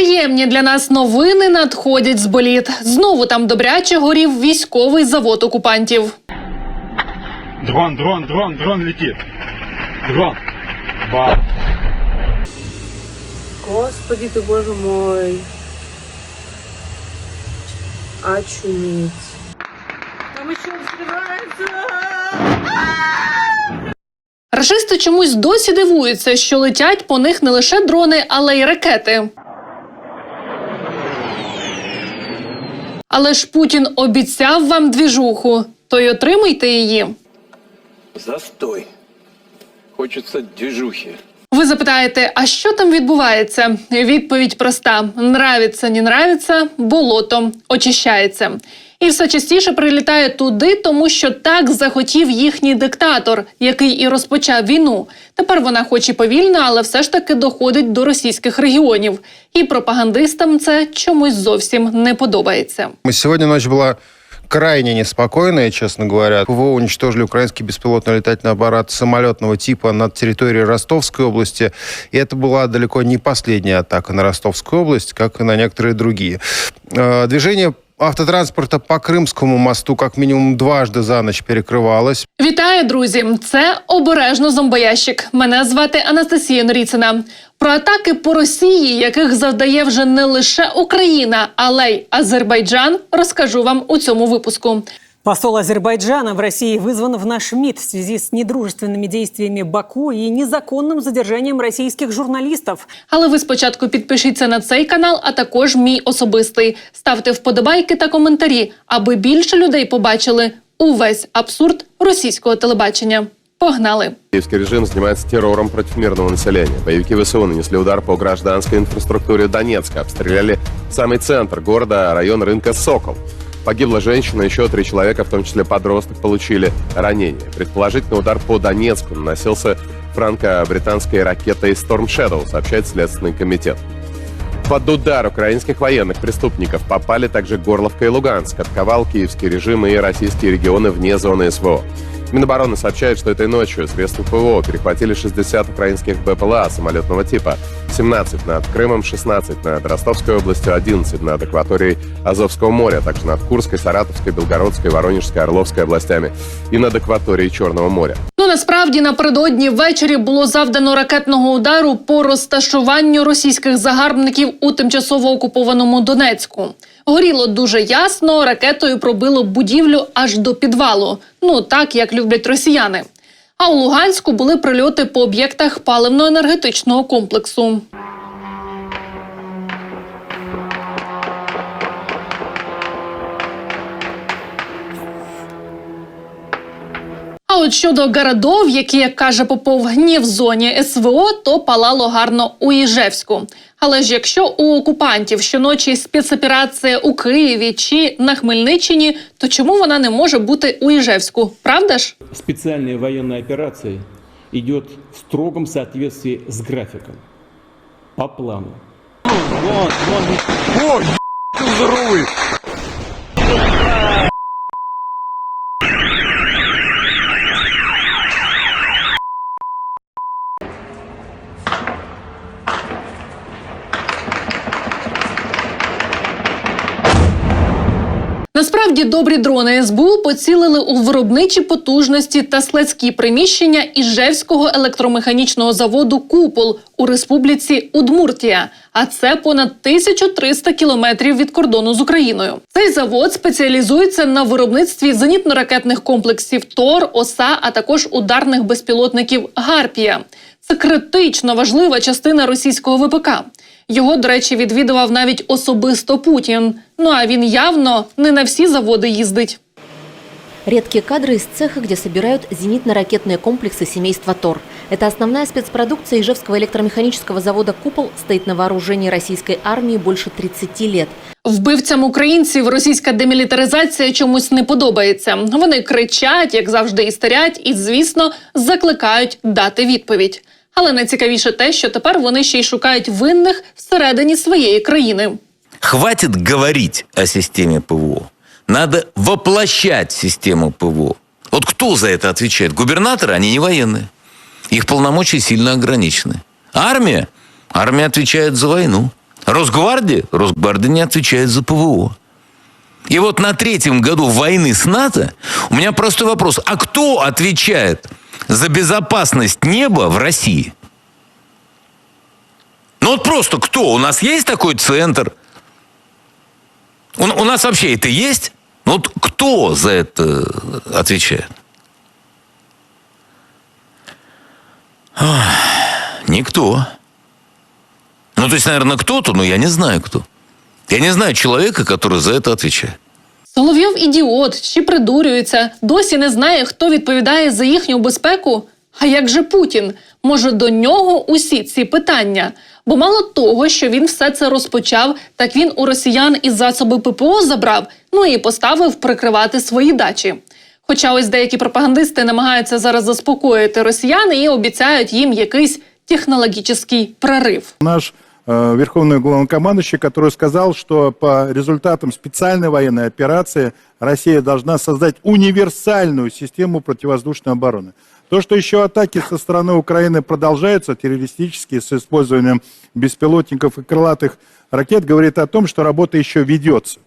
Неприємні для нас новини надходять з боліт. Знову там добряче горів військовий завод окупантів. Дрон, дрон, дрон, дрон летит. Дрон. Ба. Господи ты, боже мой. Очуметь. Там еще взрывается. Рашисти чомусь досі дивуються, що летять по них не лише дрони, але й ракети. Але ж Путін обіцяв вам двіжуху, то й отримуйте її. Застой. Хочеться двіжухи. Ви запитаєте, а що там відбувається? Відповідь проста: нравиться, не нравиться, болото очищається І все частіше прилітає туди, тому що так захотів їхній диктатор, який і розпочав війну. Тепер вона, хоч і повільна, але все ж таки доходить до російських регіонів. І пропагандистам це чомусь зовсім не подобається. Сегодня ночь была крайне неспокойная, честно говоря. ПВО уничтожили украинский беспилотный летательный аппарат самолетного типа над территорией Ростовской области. И это была далеко не последняя атака на Ростовскую область, как и на некоторые другие. Э, Движение автотранспорта по Крымскому мосту как минимум дважды за ночь перекрывалось. Вітаю, друзі! Це обережно зомбоящик. Мене звати Анастасія Норіцина. Про атаки по Росії, яких завдає вже не лише Україна, але й Азербайджан, розкажу вам у цьому випуску. Посол Азербайджана в России вызван в наш МИД в связи с недружественными действиями Баку и незаконным задержанием российских журналистов. Але ви спочатку підпишіться на цей канал, а також мій особистий. Ставте вподобайки та коментарі, аби більше людей побачили увесь абсурд російського телебачення. Погнали! Киевский режим занимается террором против мирного населения. Боевики ВСУ нанесли удар по гражданской инфраструктуре Донецка, обстреляли самый центр города, район рынка Сокол. Погибла женщина, еще три человека, в том числе подросток, получили ранения. Предположительно, удар по Донецку наносился франко-британской ракетой Storm Shadow, сообщает Следственный комитет. Под удар украинских военных преступников попали также Горловка и Луганск, атаковал киевский режим и российские регионы вне зоны СВО. Минобороны сообщает, что этой ночью средства ПВО перехватили 60 украинских БПЛА самолетного типа, 17 над Крымом, 16 над Ростовской областью, 11 над акваторией Азовского моря, а также над Курской, Саратовской, Белгородской, Воронежской, Орловской областями и над акваторией Черного моря. Ну насправді напередодні ввечері було завдано ракетного удару по розташуванню російських загарбників у тимчасово окупованому Донецьку. Горіло дуже ясно, ракетою пробило будівлю аж до підвалу. Ну так як люблять росіяни. А у Луганську були прильоти по об'єктах паливно-енергетичного комплексу. От щодо городов, які, як каже Попов, не в зоні СВО, то палало гарно у Іжевську. Але ж якщо у окупантів щоночі спецоперація у Києві чи на Хмельниччині, то чому вона не може бути у Іжевську? Правда ж? специальная военная операция идет в строгом соответствии с графиком, по плану. Насправді добрі дрони СБУ поцілили у виробничі потужності та складські приміщення Іжевського електромеханічного заводу Купол у республіці Удмуртія. А це понад 1300 кілометрів від кордону з Україною. Цей завод спеціалізується на виробництві зенітно-ракетних комплексів ТОР, ОСА, а також ударних безпілотників Гарпія. Це критично важлива частина російського ВПК. Його, до речі, відвідував навіть особисто Путін. Ну а він явно не на всі заводи їздить. Редкие кадры из цеха, где собирают зенитно-ракетные комплексы семейства ТОР. Это основная спецпродукция Ижевского электромеханического завода «Купол» стоит на вооружении российской армии больше 30 лет. Вбивцям українців російська демілітаризація чомусь не подобається. Вони кричать, як завжди, істерять, і, звісно, закликають дати відповідь. Але найцікавіше те, що тепер вони ще й шукають винних всередині своєї країни. Хватит говорить о системе ПВО. Надо воплощать систему ПВО. Вот кто за это отвечает? Губернаторы, они не военные. Их полномочия сильно ограничены. Армия? Армия отвечает за войну. Росгвардия? Росгвардия не отвечает за ПВО. И вот на третьем году войны с НАТО у меня простой вопрос. А кто отвечает за безопасность неба в России? Ну вот просто кто? У нас есть такой центр? У, у нас вообще это есть? Ну вот кто за это отвечает? Никто. Ну, то есть, наверное, кто-то, но я не знаю кто. Я не знаю человека, который за это отвечает. Соловйов ідіот чи придурюється, досі не знає, хто відповідає за їхню безпеку. А як же Путін? Може, до нього усі ці питання? Бо мало того, що він все це розпочав, так він у росіян із засоби ППО забрав, ну і поставив прикривати свої дачі. Хоча ось деякі пропагандисти намагаються зараз заспокоїти росіян і обіцяють їм якийсь технологічний прорив. Наш э, верховный главнокомандующий, который сказал, что по результатам специальной военной операции Россия должна создать универсальную систему противовоздушной обороны. То, что еще атаки со стороны Украины продолжаются, террористические, с использованием беспилотников и крылатых ракет, говорит о том, что работа еще ведется.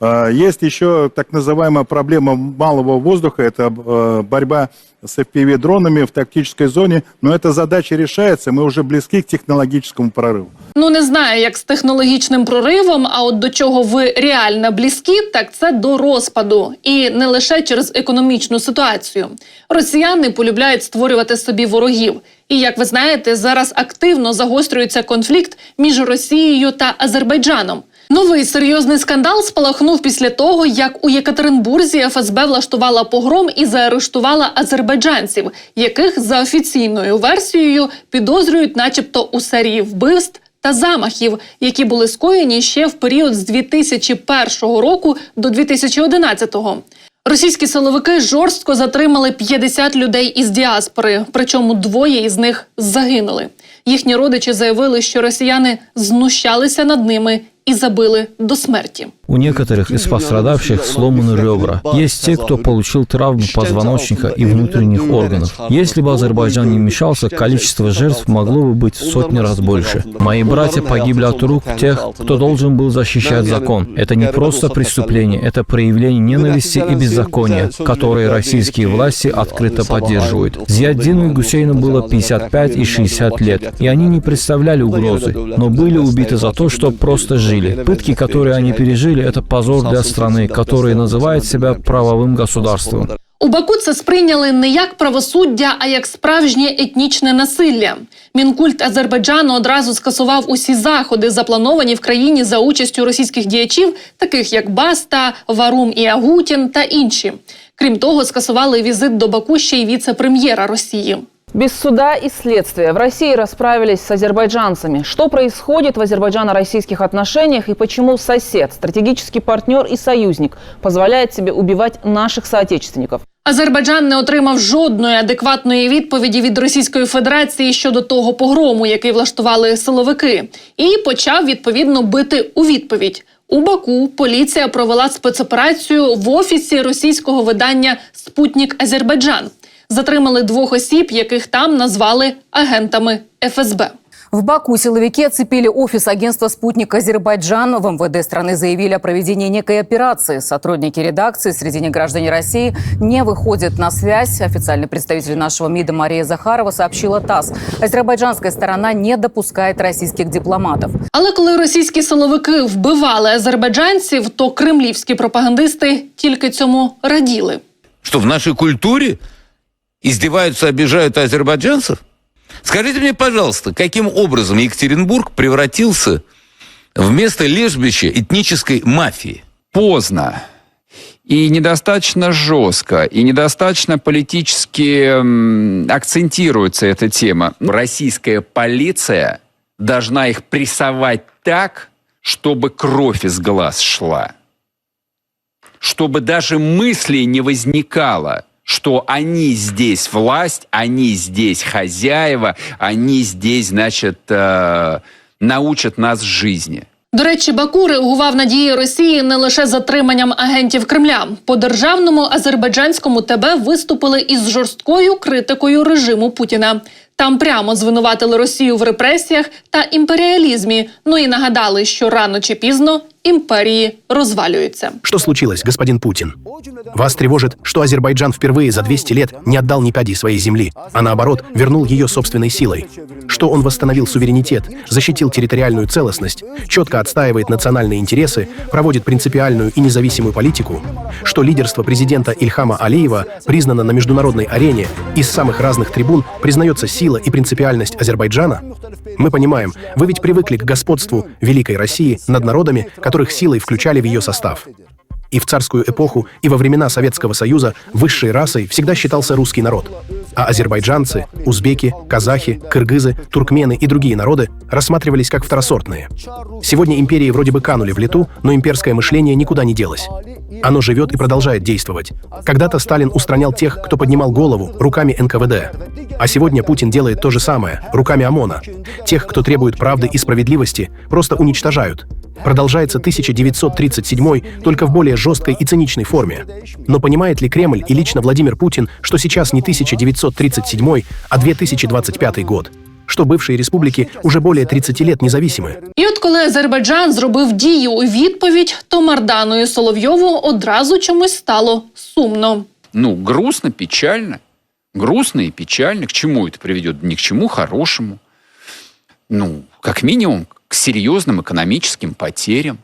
Э, Есть еще так называемая проблема малого воздуха, это э, борьба с FPV-дронами в тактической зоне, но эта задача решается, мы уже близки к технологическому прорыву. Ну не знаю, як з технологічним проривом, а от до чого ви реально близькі, так це до розпаду, і не лише через економічну ситуацію. Росіяни полюбляють створювати собі ворогів. І як ви знаєте, зараз активно загострюється конфлікт між Росією та Азербайджаном. Новий серйозний скандал спалахнув після того, як у Єкатеринбурзі ФСБ влаштувала погром і заарештувала азербайджанців, яких за офіційною версією підозрюють, начебто, у серії вбивств та замахів, які були скоєні ще в період з 2001 року до 2011-го. Російські силовики жорстко затримали 50 людей із діаспори, причому двоє із них загинули. Їхні родичі заявили, що росіяни знущалися над ними і забили до смерті. У некоторых из пострадавших сломаны ребра. Есть те, кто получил травмы позвоночника и внутренних органов. Если бы Азербайджан не мешался, количество жертв могло бы быть в сотни раз больше. Мои братья погибли от рук тех, кто должен был защищать закон. Это не просто преступление, это проявление ненависти и беззакония, которые российские власти открыто поддерживают. Зиаддину и Гусейну было 55 и 60 лет, и они не представляли угрозы, но были убиты за то, что просто жили. Пытки, которые они пережили, это позор для страны, которая называет себя правовым государством. У Баку це сприйняли не як правосуддя, а як справжнє етнічне насилля. Мінкульт Азербайджану одразу скасував усі заходи, заплановані в країні за участю російських діячів, таких як Баста, Варум і Агутін та інші. Крім того, скасували візит до Баку ще й віце-прем'єра Росії. Без суда и следствия в России расправились с азербайджанцами. Что происходит в азербайджано-российских отношениях и почему сосед, стратегический партнер и союзник позволяет себе убивать наших соотечественников? Азербайджан не отримав жодної адекватної відповіді від Російської Федерації щодо того погрому, який влаштували силовики, і почав відповідно бити у відповідь. У Баку поліція провела спецоперацію в офісі російського видання Спутник Азербайджан Затримали двох осіб, яких там назвали агентами ФСБ. В Баку силовики оцепили офис агентства «Спутник Азербайджан». В МВД страны заявили о проведении некой операции. Сотрудники редакции среди них граждане России не выходят на связь. Официальный представитель нашего МИДа Мария Захарова сообщила ТАСС. Азербайджанская сторона не допускает российских дипломатов. Але коли російські силовики вбивали азербайджанців, то кремлівські пропагандисти тільки цьому раділи. Что в нашей культуре издеваются, обижают азербайджанцев? Скажите мне, пожалуйста, каким образом Екатеринбург превратился в место лежбища этнической мафии? Поздно. И недостаточно жестко, и недостаточно политически акцентируется эта тема. Российская полиция должна их прессовать так, чтобы кровь из глаз шла. Чтобы даже мысли не возникало, что они здесь власть, они здесь хозяева, они здесь, значит, э, научат нас жизни. До речі, Баку реагував на дії Росії не лише затриманням агентів Кремля. По державному азербайджанському ТБ виступили із жорсткою критикою режиму Путіна. Там прямо звинуватили Росію в репресіях та імперіалізмі. Ну і нагадали, що рано чи пізно імперії розвалюються. Что случилось, господин Путин? Вас тревожит, что Азербайджан впервые за 200 лет не отдал ни пяди своей земли, а наоборот вернул ее собственной силой. Что он восстановил суверенитет, защитил территориальную целостность, четко отстаивает национальные интересы, проводит принципиальную и независимую политику. Что лидерство президента Ильхама Алиева признано на международной арене и с самых разных трибун признается сила и принципиальность Азербайджана? Мы понимаем, вы ведь привыкли к господству Великой России над народами, которых силой включали в ее состав. И в царскую эпоху, и во времена Советского Союза высшей расой всегда считался русский народ. А азербайджанцы, узбеки, казахи, кыргызы, туркмены и другие народы рассматривались как второсортные. Сегодня империи вроде бы канули в лету, но имперское мышление никуда не делось. Оно живет и продолжает действовать. Когда-то Сталин устранял тех, кто поднимал голову, руками НКВД. А сегодня Путин делает то же самое, руками ОМОНа. Тех, кто требует правды и справедливости, просто уничтожают. Продолжается 1937 только в более жесткой и циничной форме. Но понимает ли Кремль и лично Владимир Путин, что сейчас не 1937, а 2025 год? Что бывшие республики уже более 30 лет независимы? І от коли Азербайджан зробив дію у відповідь, то Мардану і Соловйову одразу чомусь стало сумно. Ну, грустно, печально. Грустно и печально. К чему это приведет? Ни к чему хорошему. Ну, как минимум, к серьезным экономическим потерям.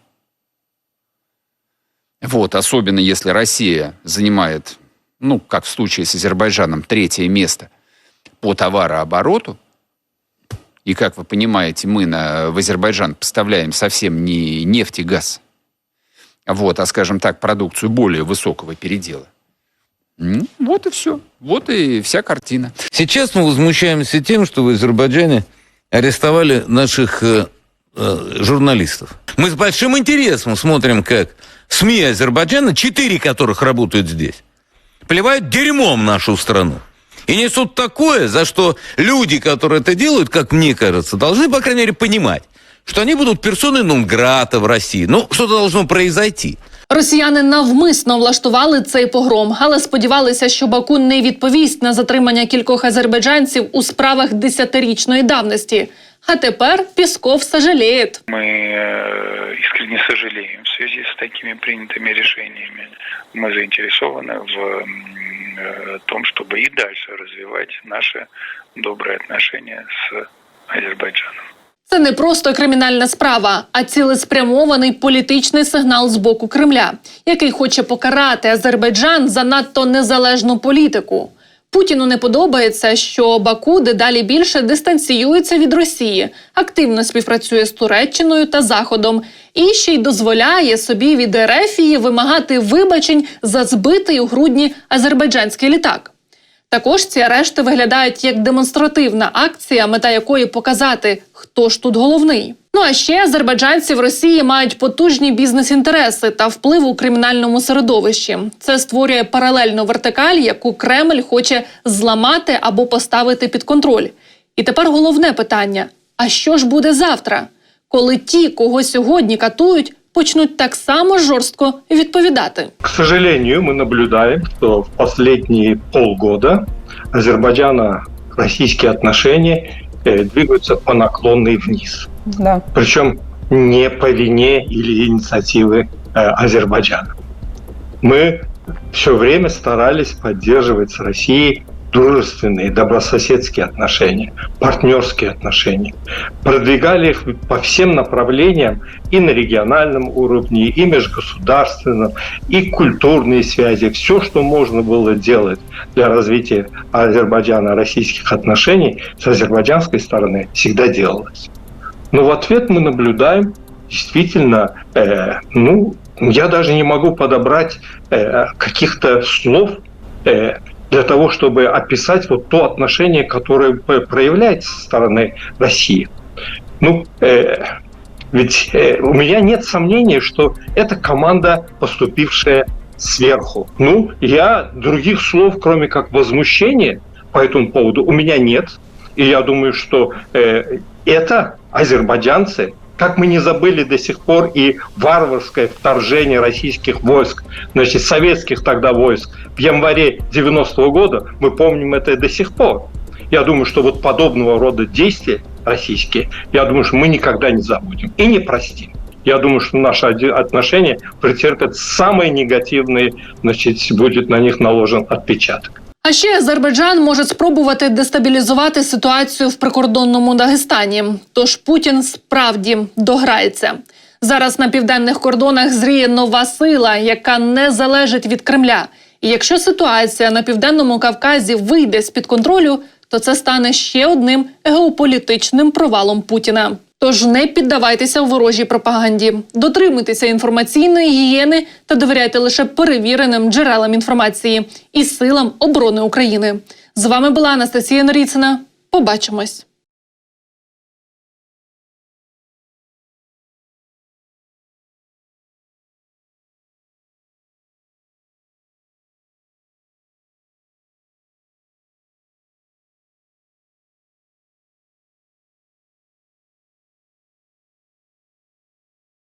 Вот, особенно если Россия занимает, ну, как в случае с Азербайджаном, третье место по товарообороту, и, как вы понимаете, мы на, в Азербайджан поставляем совсем не нефть и газ, вот, а, скажем так, продукцию более высокого передела. М, Вот и все. Вот и вся картина. Сейчас мы возмущаемся тем, что в Азербайджане арестовали наших э, э, журналистов. Мы с большим интересом смотрим, как СМИ Азербайджана, четыре которых работают здесь, плевают дерьмом нашу страну. И несут такое, за что люди, которые это делают, как мне кажется, должны, по крайней мере, понимать, что они будут персоны нон-грата в России. Ну, что-то должно произойти. Росіяни навмисно влаштували цей погром, але сподівалися, що Баку не відповість на затримання кількох азербайджанців у справах десятирічної давності. А тепер Пісков сожаліє. Мы э, искренне сожалеем в связи с такими принятыми решениями. Мы заинтересованы в м, э, том, чтобы и дальше развивать наши добрые отношения с Азербайджаном. Це не просто кримінальна справа, а цілеспрямований політичний сигнал з боку Кремля, який хоче покарати Азербайджан за надто незалежну політику. Путіну не подобається, що Баку дедалі більше дистанціюється від Росії, активно співпрацює з Туреччиною та Заходом і ще й дозволяє собі від Ерефії вимагати вибачень за збитий у грудні азербайджанський літак. Також ці арешти виглядають як демонстративна акція, мета якої показати, хто ж тут головний. Ну а ще азербайджанці в Росії мають потужні бізнес-інтереси та вплив у кримінальному середовищі. Це створює паралельну вертикаль, яку Кремль хоче зламати або поставити під контроль. І тепер головне питання: а що ж буде завтра, коли ті, кого сьогодні катують, почнуть так само жорстко відповідати? К сожалению, мы наблюдаем, что в последние полгода Азербайджано-российские отношения э, двигаются по наклонной вниз. Да. Причем не по вине или инициативы э, Азербайджана. Мы все время старались поддерживать с Россией дружественные, добрососедские отношения, партнерские отношения. Продвигали их по всем направлениям и на региональном уровне, и межгосударственном, и культурные связи. Все, что можно было делать для развития Азербайджана-российских отношений с азербайджанской стороны, всегда делалось. Но в ответ мы наблюдаем действительно, э, ну, я даже не могу подобрать э, каких-то слов э, для того, чтобы описать вот то отношение, которое проявляется со стороны России. Ну, э, ведь э, у меня нет сомнений, что это команда, поступившая сверху. Ну, я других слов, кроме как возмущение по этому поводу, у меня нет. И я думаю, что э, это азербайджанцы, как мы не забыли до сих пор и варварское вторжение российских войск, значит, советских тогда войск в январе 90-го года, мы помним это до сих пор. Я думаю, что вот подобного рода действия российские, я думаю, что мы никогда не забудем и не простим. Я думаю, что наши отношения претерпят самые негативные, значит, будет на них наложен отпечаток. А ще Азербайджан може спробувати дестабілізувати ситуацію в прикордонному Дагестані. Тож Путін справді дограється. Зараз на південних кордонах зріє нова сила, яка не залежить від Кремля. І якщо ситуація на південному Кавказі вийде з під контролю, то це стане ще одним геополітичним провалом Путіна. Тож не піддавайтеся ворожій пропаганді, дотримуйтеся інформаційної гігієни та довіряйте лише перевіреним джерелам інформації і силам оборони України. З вами була Анастасія Норіцина. Побачимось.